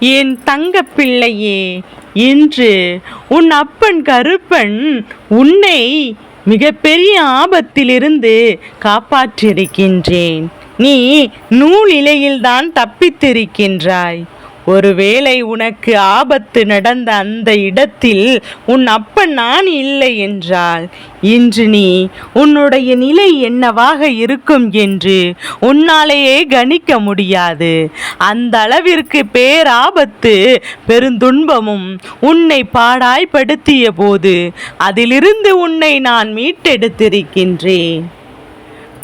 என் தங்க பிள்ளையே இன்று உன் அப்பன் கருப்பன் உன்னை மிகப்பெரிய ஆபத்திலிருந்து காப்பாற்றியிருக்கின்றேன். நீ நூல் இலையில்தான் தப்பித்திருக்கின்றாய். ஒருவேளை உனக்கு ஆபத்து நடந்த அந்த இடத்தில் உன் அப்பன் நான் இல்லை என்றால் இன்று நீ உன்னுடைய நிலை என்னவாக இருக்கும் என்று உன்னாலேயே கணிக்க முடியாது. அந்த அளவிற்கு பேராபத்து பெருந்துன்பமும் உன்னை பாடாய்படுத்திய போது அதிலிருந்து உன்னை நான் மீட்டெடுத்திருக்கின்றேன்.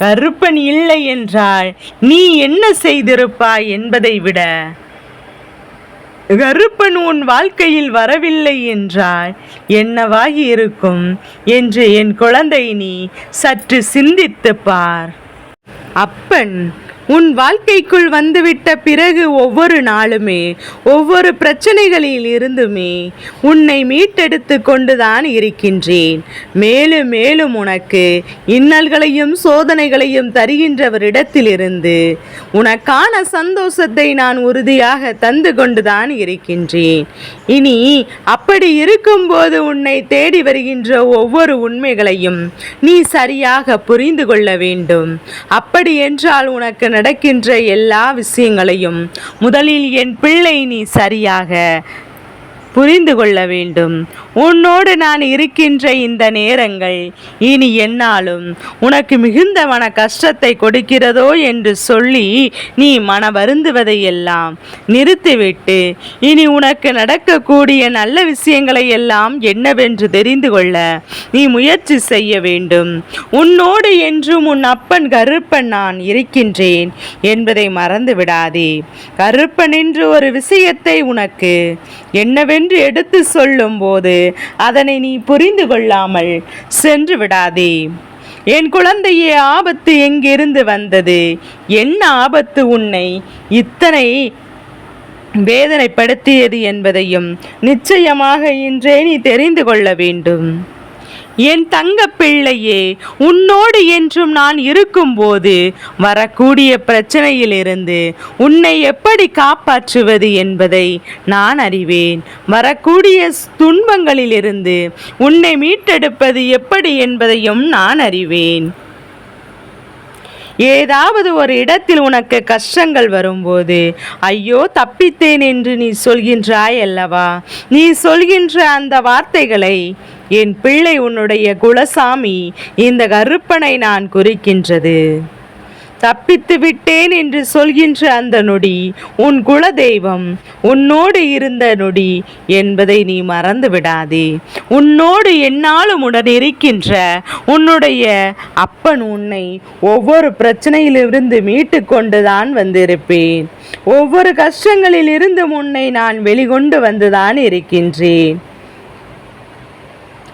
கருப்பன் இல்லை என்றால் நீ என்ன செய்திருப்பாய் என்பதை விட கருப்பன் உன் வாழ்க்கையில் வரவில்லை என்றால் என்னவாகி இருக்கும்? என்று என் குழந்தை நீ சற்று சிந்தித்துப் பார். அப்பன் உன் வாழ்க்கைக்குள் வந்துவிட்ட பிறகு ஒவ்வொரு நாளுமே ஒவ்வொரு பிரச்சனைகளில் இருந்துமே உன்னை மீட்டெடுத்து கொண்டுதான் இருக்கின்றேன். மேலும் மேலும் உனக்கு இன்னல்களையும் சோதனைகளையும் தருகின்றவரிடத்திலிருந்து உனக்கான சந்தோஷத்தை நான் உறுதியாக தந்து கொண்டுதான் இருக்கின்றேன். இனி அப்படி இருக்கும்போது உன்னை தேடி வருகின்ற ஒவ்வொரு உண்மைகளையும் நீ சரியாக புரிந்து கொள்ள வேண்டும். அப்படி என்றால் உனக்கு நடக்கின்ற எல்லா விஷயங்களையும் முதலில் என் பிள்ளை நீ சரியாக புரிந்து கொள்ள வேண்டும். உன்னோடு நான் இருக்கின்ற இந்த நேரங்கள் இனி என்னாலும் உனக்கு மிகுந்த மன கஷ்டத்தை கொடுக்கிறதோ என்று சொல்லி நீ மன வருந்துவதை எல்லாம் நிறுத்திவிட்டு இனி உனக்கு நடக்கக்கூடிய நல்ல விஷயங்களை எல்லாம் என்னவென்று தெரிந்து கொள்ள நீ முயற்சி செய்ய வேண்டும். உன்னோடு என்றும் உன் அப்பன் கருப்பன் நான் இருக்கின்றேன் என்பதை மறந்து விடாதே கருப்பன் என்று ஒரு விஷயத்தை உனக்கு என்னவென்று எடுத்து சொல்லும்போது அதனை நீ புரிந்து கொள்ளாமல் சென்று விடாதே. என் குழந்தையே ஆபத்து எங்கிருந்து வந்தது? என்ன ஆபத்து உன்னை இத்தனை வேதனைப்படுத்தியது என்பதையும் நிச்சயமாக இன்றே நீ தெரிந்து கொள்ள வேண்டும். என் தங்க பிள்ளையே உன்னோடு என்றும் நான் இருக்கும்போது வரக்கூடிய பிரச்சனையிலிருந்து உன்னை எப்படி காப்பாற்றுவது என்பதை நான் அறிவேன். வரக்கூடிய துன்பங்களிலிருந்து உன்னை மீட்டெடுப்பது எப்படி என்பதையும் நான் அறிவேன். ஏதாவது ஒரு இடத்தில் உனக்கு கஷ்டங்கள் வரும்போது ஐயோ தப்பித்தேன் என்று நீ சொல்கின்றாய் அல்லவா? நீ சொல்கின்ற அந்த வார்த்தைகளை என் பிள்ளை உன்னுடைய குலசாமி இந்த கருப்பனை நான் குறிக்கின்றது. தப்பித்து விட்டேன் என்று சொல்கின்ற அந்த நொடி உன் குலதெய்வம் உன்னோடு இருந்த நொடி என்பதை நீ மறந்து விடாதே. உன்னோடு என்னாலும் உடன் இருக்கின்ற உன்னுடைய அப்பன் உன்னை ஒவ்வொரு பிரச்சனையிலிருந்து மீட்டு கொண்டுதான் வந்திருப்பேன். ஒவ்வொரு கஷ்டங்களில் உன்னை நான் வெளிகொண்டு வந்துதான் இருக்கின்றேன்.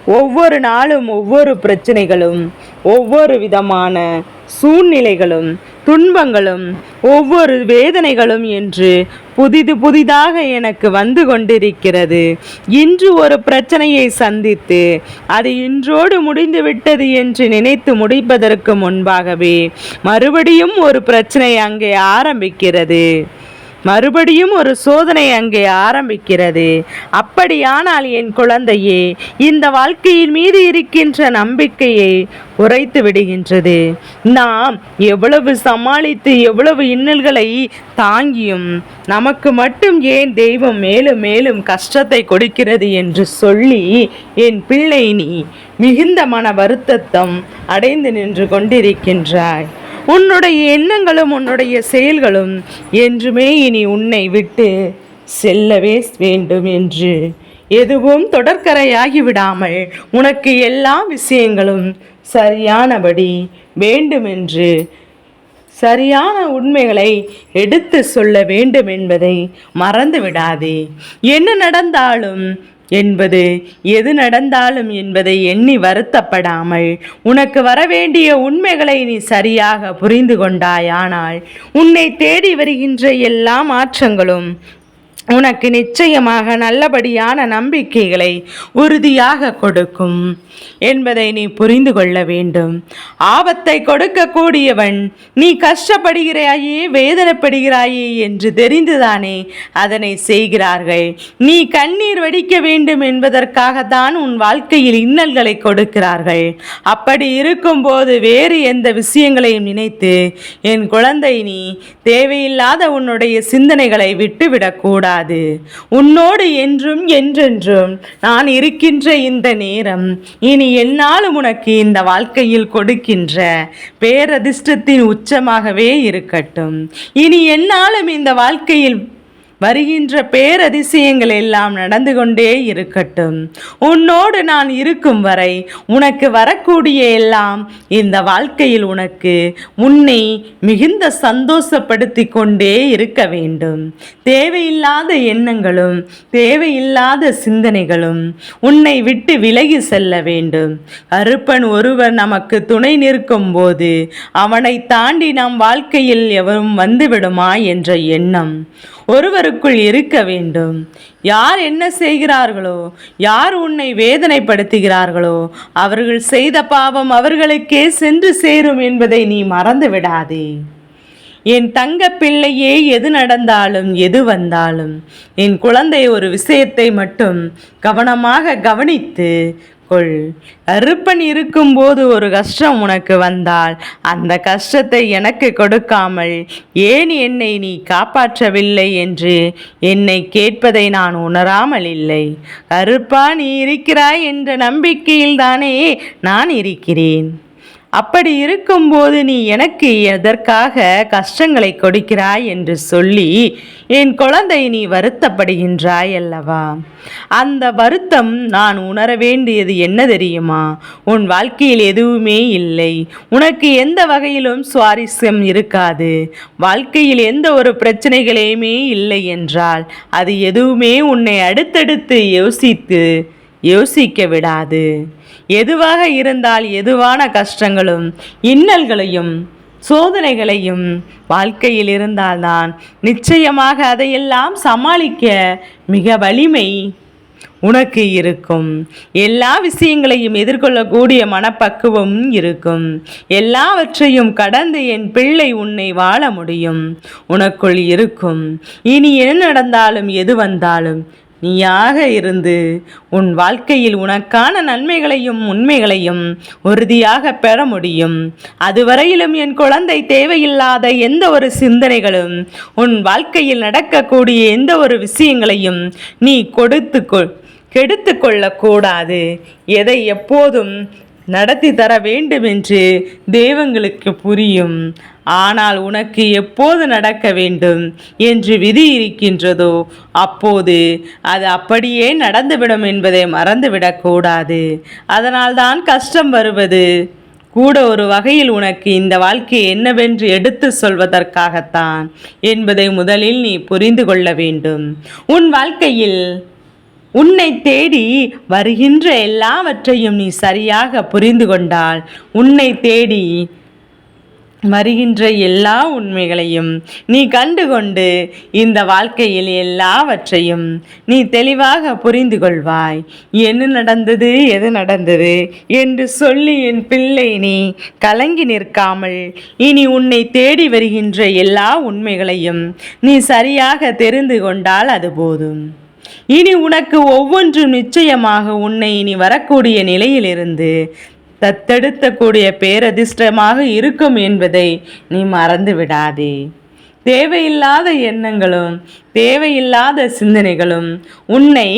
ஒவ்வொரு நாளும் ஒவ்வொரு பிரச்சனைகளும் ஒவ்வொரு விதமான சூழ்நிலைகளும் துன்பங்களும் ஒவ்வொரு வேதனைகளும் என்று புதிது புதிதாக எனக்கு வந்து கொண்டிருக்கிறது. இன்று ஒரு பிரச்சனையை சந்தித்து அது இன்றோடு முடிந்துவிட்டது என்று நினைத்து முடிப்பதற்கு முன்பாகவே மறுபடியும் ஒரு பிரச்சனை அங்கே ஆரம்பிக்கிறது. மறுபடியும் ஒரு சோதனை அங்கே ஆரம்பிக்கிறது. அப்படியானால் என் குழந்தையே இந்த வாழ்க்கையின் மீது இருக்கின்ற நம்பிக்கையை உரைத்து விடுகின்றது. நாம் எவ்வளவு சமாளித்து எவ்வளவு இன்னல்களை தாங்கியும் நமக்கு மட்டும் ஏன் தெய்வம் மேலும் மேலும் கஷ்டத்தை கொடுக்கிறது என்று சொல்லி என் பிள்ளை நீ மிகுந்த மன வருத்தத்தம் அடைந்து நின்று கொண்டிருக்கின்றாய். உன்னுடைய எண்ணங்களும் உன்னுடைய செயல்களும் என்றுமே இனி உன்னை விட்டு செல்லவே வேண்டும் என்று. எதுவும் தொடர்கரையாகி விடாமல் உனக்கு எல்லா விஷயங்களும் சரியானபடி வேண்டுமென்று சரியான உண்மைகளை எடுத்து சொல்ல வேண்டும் என்பதை மறந்து விடாதே என்ன நடந்தாலும் என்பது எது நடந்தாலும் என்பதை எண்ணி வருத்தப்படாமல் உனக்கு வரவேண்டிய உண்மைகளை நீ சரியாக புரிந்து கொண்டாயானால் உன்னை தேடி வருகின்ற எல்லா மாற்றங்களும் உனக்கு நிச்சயமாக நல்லபடியான நம்பிக்கைகளை உறுதியாக கொடுக்கும் என்பதை நீ புரிந்து கொள்ள வேண்டும். ஆபத்தை கொடுக்கக்கூடியவன் நீ கஷ்டப்படுகிறாயே வேதனைப்படுகிறாயே என்று தெரிந்துதானே அதனை செய்கிறார்கள். நீ கண்ணீர் வடிக்க வேண்டும் என்பதற்காகத்தான் உன் வாழ்க்கையில் இன்னல்களை கொடுக்கிறார்கள். அப்படி இருக்கும்போது வேறு எந்த விஷயங்களையும் நினைத்து என் குழந்தை நீ தேவையில்லாத உன்னுடைய சிந்தனைகளை விட்டுவிடக்கூடாது. உன்னோடு என்றும் என்றென்றும் நான் இருக்கின்ற இந்த நேரம் இனி என்னாலும் உனக்கு இந்த வாழ்க்கையில் கொடுக்கின்ற பேரதிர்ஷ்டத்தின் உச்சமாகவே இருக்கட்டும். இனி என்னாலும் இந்த வாழ்க்கையில் வருகின்ற பேரதிசயங்கள் எல்லாம் நடந்து கொண்டே இருக்கட்டும். உன்னோடு நான் இருக்கும் வரை உனக்கு வரக்கூடிய எல்லாம் இந்த வாழ்க்கையில் உனக்கு உன்னை மிகுந்த சந்தோஷப்படுத்தி கொண்டே இருக்க வேண்டும். தேவையில்லாத எண்ணங்களும் தேவையில்லாத சிந்தனைகளும் உன்னை விட்டு விலகி செல்ல வேண்டும். கருப்பன் ஒருவர் நமக்கு துணை நிற்கும் போது அவனை தாண்டி நம் வாழ்க்கையில் எவரும் வந்துவிடுமா என்ற எண்ணம். ஒருவருக்குள் இருக்க வேண்டும். யார் என்ன செய்கிறார்களோ யார் உன்னை வேதனைப்படுத்துகிறார்களோ அவர்கள் செய்த பாவம் அவர்களுக்கே சென்று சேரும் என்பதை நீ மறந்து விடாதே என் தங்க பிள்ளையே எது நடந்தாலும் எது வந்தாலும் என் குழந்தை ஒரு விஷயத்தை மட்டும் கவனமாக கவனித்து கொள். அறுப்பன் இருக்கும்போது ஒரு கஷ்டம் உனக்கு வந்தால் அந்த கஷ்டத்தை எனக்கு கொடுக்காமல் ஏன் என்னை நீ காப்பாற்றவில்லை என்று என்னை கேட்பதை நான் உணராமல் இல்லை. கருப்பா நீ இருக்கிறாய் என்ற நம்பிக்கையில்தானே நான் இருக்கிறேன். அப்படி இருக்கும்போது நீ எனக்கு எதற்காக கஷ்டங்களை கொடுக்கிறாய் என்று சொல்லி என் குழந்தை நீ வருத்தப்படுகின்றாய் அல்லவா? அந்த வருத்தம் நான் உணர வேண்டியது என்ன தெரியுமா? உன் வாழ்க்கையில் எதுவுமே இல்லை. உனக்கு எந்த வகையிலும் சுவாரஸ்யம் இருக்காது. வாழ்க்கையில் எந்த ஒரு பிரச்சனைகளையுமே இல்லை என்றால் அது எதுவுமே உன்னை அடுத்தடுத்து யோசித்து யோசிக்க விடாது. எதுவாக இருந்தால் எதுவான கஷ்டங்களும் இன்னல்களையும் சோதனைகளையும் வாழ்க்கையில் இருந்தால்தான் நிச்சயமாக அதையெல்லாம் சமாளிக்க மிக வலிமை உனக்கு இருக்கும். எல்லா விஷயங்களையும் எதிர்கொள்ளக்கூடிய மனப்பக்குவம் இருக்கும். எல்லாவற்றையும் கடந்து என் பிள்ளை உன்னை வாழ முடியும். உனக்குள் இருக்கும். இனி என்ன நடந்தாலும் எது வந்தாலும் நீயாக இருந்து உன் வாழ்க்கையில் உனக்கான நன்மைகளையும் உண்மைகளையும் உறுதியாக பெற முடியும். அதுவரையிலும் என் குழந்தை தேவையில்லாத எந்த ஒரு சிந்தனைகளும் உன் வாழ்க்கையில் நடக்கக்கூடிய எந்த ஒரு விஷயங்களையும் நீ கொடுத்து கெடுத்து கொள்ளக்கூடாது. எதை எப்போதும் நடத்தி தர வேண்டும் என்று தெய்வங்களுக்கு புரியும். ஆனால் உனக்கு எப்போது நடக்க வேண்டும்? என்று விதி இருக்கின்றதோ அப்போது அது அப்படியே நடந்துவிடும் என்பதை மறந்துவிடக்கூடாது அதனால்தான் கஷ்டம் வருவது. கூட ஒரு வகையில் உனக்கு இந்த வாழ்க்கை என்னவென்று எடுத்து சொல்வதற்காகத்தான் என்பதை முதலில் நீ புரிந்து கொள்ள வேண்டும். உன் வாழ்க்கையில் உன்னை தேடி வருகின்ற எல்லாவற்றையும் நீ சரியாக புரிந்து கொண்டால் உன்னை தேடி வருகின்ற எல்லா உண்மைகளையும் நீ கண்டுகொண்டு இந்த வாழ்க்கையில் எல்லாவற்றையும் நீ தெளிவாக புரிந்து கொள்வாய். என்ன நடந்தது? எது நடந்தது? என்று சொல்லி என் பிள்ளை நீ கலங்கி நிற்காமல் இனி உன்னை தேடி வருகின்ற எல்லா உண்மைகளையும் நீ சரியாக தெரிந்து கொண்டால் அது போதும். இனி உனக்கு ஒவ்வொன்றும் நிச்சயமாக உன்னை இனி வரக்கூடிய நிலையிலிருந்து தத்தெடுத்த கூடிய பேரதிர்ஷ்டமாக இருக்கும் என்பதை நீ மறந்து விடாதே தேவையில்லாத எண்ணங்களும் தேவையில்லாத சிந்தனைகளும் உன்னை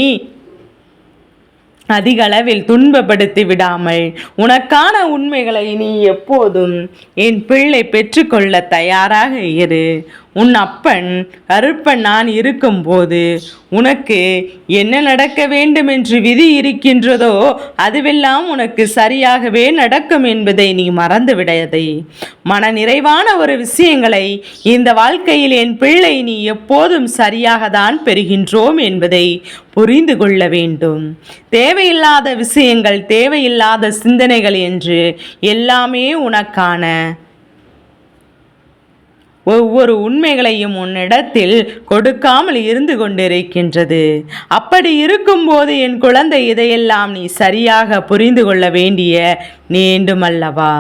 அதிக அளவில் துன்பப்படுத்தி விடாமல் உனக்கான உண்மைகளை நீ எப்போதும் என் பிள்ளை பெற்றுக்கொள்ள தயாராக இரு. உன் அப்பன் கருப்பன் நான் இருக்கும்போது உனக்கு என்ன நடக்க வேண்டும் என்று விதி இருக்கின்றதோ அதுவெல்லாம் உனக்கு சரியாகவே நடக்கும் என்பதை நீ மறந்து விடாதே மன நிறைவான ஒரு விஷயங்களை இந்த வாழ்க்கையில் என் பிள்ளை நீ எப்போதும் சரியாக தான் பெறுகின்றோம் என்பதை புரிந்து கொள்ள வேண்டும். தேவையில்லாத விஷயங்கள் தேவையில்லாத சிந்தனைகள் என்று எல்லாமே உனக்கான ஒவ்வொரு உண்மைகளையும் உன்னிடத்தில் கொடுக்காமல் இருந்து கொண்டிருக்கின்றது. அப்படி இருக்கும்போது என் குழந்தை இதையெல்லாம் நீ சரியாக புரிந்து கொள்ள வேண்டிய வேண்டுமல்லவா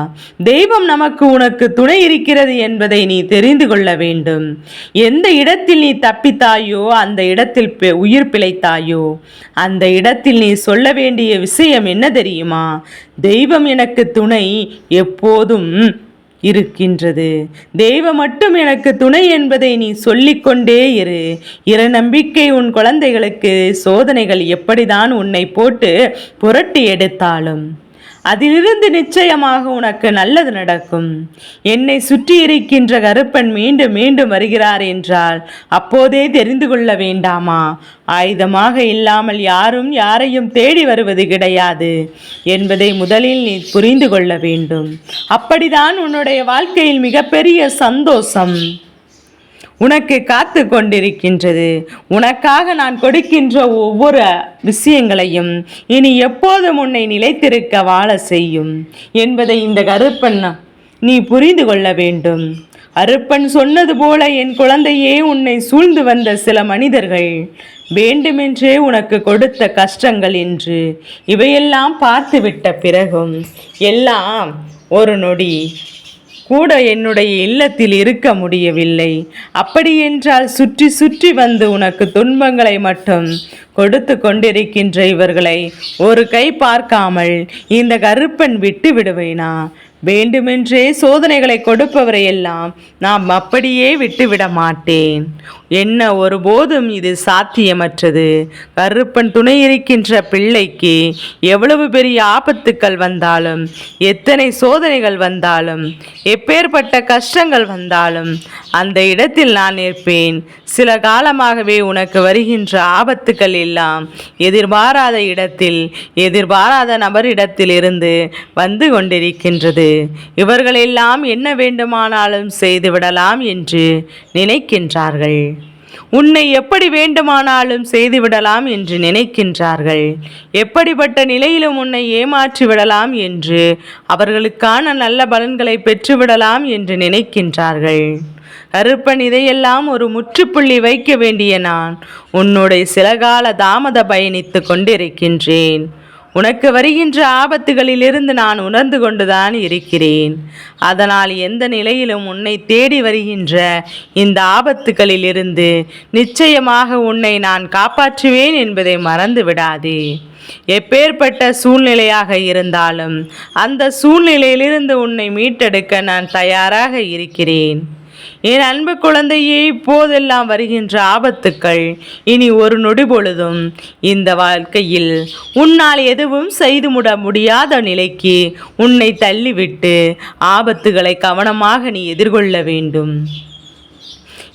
தெய்வம் நமக்கு உனக்கு துணை இருக்கிறது என்பதை நீ தெரிந்து கொள்ள வேண்டும். எந்த இடத்தில் நீ தப்பித்தாயோ அந்த இடத்தில் உயிர் பிழைத்தாயோ அந்த இடத்தில் நீ சொல்ல வேண்டிய விஷயம் என்ன தெரியுமா? தெய்வம் எனக்கு துணை எப்போதும் இருக்கின்றது. தெய்வம் மட்டும் எனக்கு துணை என்பதை நீ சொல்லிக்கொண்டே இரு இரு. நம்பிக்கை உன் குழந்தைகளுக்கு சோதனைகள் எப்படிதான் உன்னை போட்டு புரட்டி எடுத்தாலும். அதிலிருந்து நிச்சயமாக உனக்கு நல்லது நடக்கும். என்னை சுற்றி இருக்கின்ற கருப்பன் மீண்டும் மீண்டும் வருகிறார் என்றால் அப்போதே தெரிந்து கொள்ள வேண்டாமா? ஆயுதமாக இல்லாமல் யாரும் யாரையும் தேடி வருவது கிடையாது என்பதை முதலில் நீ புரிந்து கொள்ள வேண்டும். அப்படிதான் உன்னுடைய வாழ்க்கையில் மிகப்பெரிய சந்தோஷம். உனக்கு காத்து கொண்டிருக்கின்றது உனக்காக நான் கொடுக்கின்ற ஒவ்வொரு விஷயங்களையும் இனி எப்போதும் உன்னை நிலைத்திருக்க வாழ செய்யும் என்பதை இந்த கருப்பன் நீ புரிந்து கொள்ள வேண்டும். அருப்பன் சொன்னது போல என் குழந்தையே உன்னை சூழ்ந்து வந்த சில மனிதர்கள் வேண்டுமென்றே உனக்கு கொடுத்த கஷ்டங்கள் என்று இவையெல்லாம் பார்த்துவிட்ட பிறகும் எல்லாம் ஒரு நொடி கூட என்னுடைய இல்லத்தில் இருக்க முடியவில்லை. அப்படியென்றால் சுற்றி சுற்றி வந்து உனக்கு துன்பங்களை மட்டும் கொடுத்து கொண்டிருக்கின்ற இவர்களை ஒரு கை பார்க்காமல் இந்த கருப்பன் விட்டு விடுவேனா? வேண்டுமென்றே சோதனைகளை கொடுப்பவரை எல்லாம் நாம் அப்படியே விட்டுவிட மாட்டேன். என்ன ஒருபோதும் இது சாத்தியமற்றது. கருப்பன் துணை இருக்கின்ற பிள்ளைக்கு எவ்வளவு பெரிய ஆபத்துக்கள் வந்தாலும் எத்தனை சோதனைகள் வந்தாலும் எப்பேற்பட்ட கஷ்டங்கள் வந்தாலும் அந்த இடத்தில் நான் நிற்பேன். சில காலமாகவே உனக்கு வருகின்ற ஆபத்துக்களில் எல்லாம் எதிர்பாராத இடத்தில் எதிர்பாராத நபரிடத்தில் இருந்து வந்து கொண்டிருக்கின்றது. இவர்களெல்லாம் என்ன வேண்டுமானாலும் செய்துவிடலாம் என்று நினைக்கின்றார்கள். உன்னை எப்படி வேண்டுமானாலும் செய்துவிடலாம் என்று நினைக்கின்றார்கள். எப்படிப்பட்ட நிலையிலும் உன்னை ஏமாற்றி விடலாம் என்று அவர்களுக்கான நல்ல பலன்களை பெற்றுவிடலாம் என்று நினைக்கின்றார்கள். கருப்பன் இதையெல்லாம் ஒரு முற்றுப்புள்ளி வைக்க வேண்டிய நான். உன்னுடைய சில கால தாமத பயணித்து கொண்டிருக்கின்றேன். உனக்கு வருகின்ற ஆபத்துகளிலிருந்து நான் உணர்ந்து கொண்டுதான் இருக்கிறேன். அதனால் எந்த நிலையிலும் உன்னை தேடி வருகின்ற இந்த ஆபத்துகளிலிருந்து நிச்சயமாக உன்னை நான் காப்பாற்றுவேன் என்பதை மறந்து விடாதே. எப்பேற்பட்ட சூழ்நிலையாக இருந்தாலும் அந்த சூழ்நிலையிலிருந்து உன்னை மீட்டெடுக்க நான் தயாராக இருக்கிறேன். என் அன்பு குழந்தையே இப்போதெல்லாம் வருகின்ற ஆபத்துக்கள் இனி ஒரு நொடி பொழுதும் இந்த வாழ்க்கையில் உன்னால் எதுவும் செய்து முட முடியாத நிலைக்கு உன்னை தள்ளிவிட்டு ஆபத்துகளை கவனமாக நீ எதிர்கொள்ள வேண்டும்.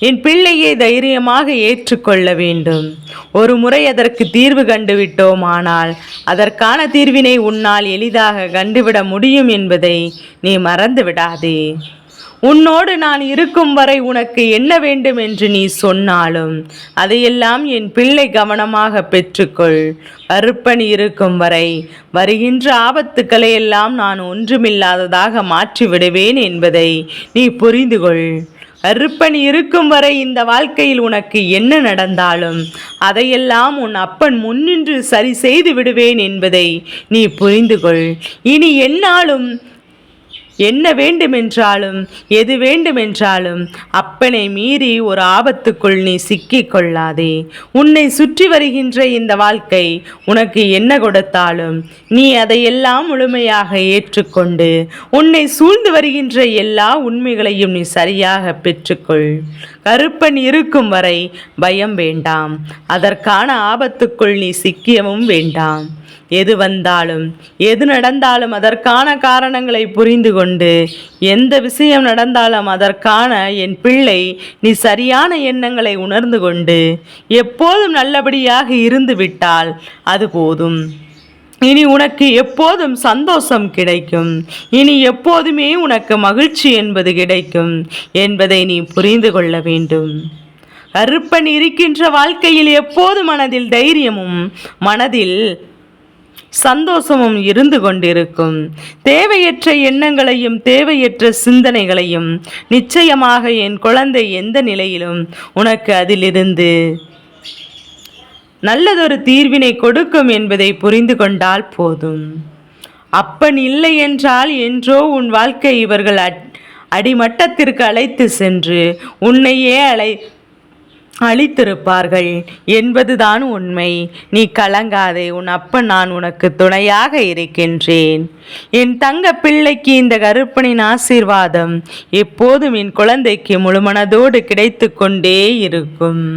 என் பிள்ளையை தைரியமாக ஏற்றுக்கொள்ள வேண்டும். ஒரு முறை அதற்கு தீர்வு கண்டுவிட்டோமானால் அதற்கான தீர்வினை உன்னால் எளிதாக கண்டுவிட முடியும் என்பதை நீ மறந்து விடாதே உன்னோடு நான் இருக்கும் வரை உனக்கு என்ன வேண்டும் என்று நீ சொன்னாலும் அதையெல்லாம் என் பிள்ளை கவனமாக பெற்றுக்கொள். அருப்பணி இருக்கும் வரை வருகின்ற ஆபத்துக்களை எல்லாம் நான் ஒன்றுமில்லாததாக மாற்றிவிடுவேன் என்பதை நீ புரிந்து கொள் அருப்பணி இருக்கும் வரை இந்த வாழ்க்கையில் உனக்கு என்ன நடந்தாலும் அதையெல்லாம் உன் அப்பன் முன்னின்று சரி செய்து விடுவேன் என்பதை நீ புரிந்து கொள் இனி என்னாலும் என்ன வேண்டுமென்றாலும் எது வேண்டுமென்றாலும் அப்பனை மீறி ஒரு ஆபத்துக்குள் நீ சிக்கிக் கொள்ளாதே. உன்னை சுற்றி வருகின்ற இந்த வாழ்க்கை உனக்கு என்ன கொடுத்தாலும் நீ அதையெல்லாம் முழுமையாக ஏற்றுக்கொண்டு உன்னை சூழ்ந்து வருகின்ற எல்லா உண்மைகளையும் நீ சரியாக பெற்றுக்கொள். கருப்பன் இருக்கும் வரை பயம் வேண்டாம். அதற்கான ஆபத்துக்குள் நீ சிக்கியவும் வேண்டாம். எது வந்தாலும் எது நடந்தாலும் அதற்கான காரணங்களை புரிந்து கொண்டு எந்த விஷயம் நடந்தாலும் அதற்கான என் பிள்ளை நீ சரியான எண்ணங்களை உணர்ந்து கொண்டு எப்போதும் நல்லபடியாக இருந்து விட்டால் அது போதும். இனி உனக்கு எப்போதும் சந்தோஷம் கிடைக்கும். இனி எப்போதுமே உனக்கு மகிழ்ச்சி என்பது கிடைக்கும் என்பதை நீ புரிந்து கொள்ள வேண்டும். கருப்பன் இருக்கின்ற வாழ்க்கையில் எப்போது மனதில் தைரியமும் மனதில் சந்தோஷமும் இருந்து கொண்டிருக்கும். தேவையற்ற எண்ணங்களையும் தேவையற்ற சிந்தனைகளையும் நிச்சயமாக என் குழந்தை எந்த நிலையிலும் உனக்கு அதிலிருந்து நல்லதொரு தீர்வினை கொடுக்கும் என்பதை புரிந்து கொண்டால் போதும். அப்பன் இல்லை என்றால் என்றோ உன் வாழ்க்கை இவர்கள் அட்- அடிமட்டத்திற்கு அழைத்து சென்று உன்னையே அழை அழித்திருப்பார்கள் என்பதுதான் உண்மை. நீ கலங்காதே உன் அப்பன் நான் உனக்கு துணையாக இருக்கின்றேன். என் தங்க பிள்ளைக்கு இந்த கருப்பனின் ஆசீர்வாதம் எப்போதும் என் குழந்தைக்கு முழுமனதோடு கிடைத்து கொண்டே இருக்கும்.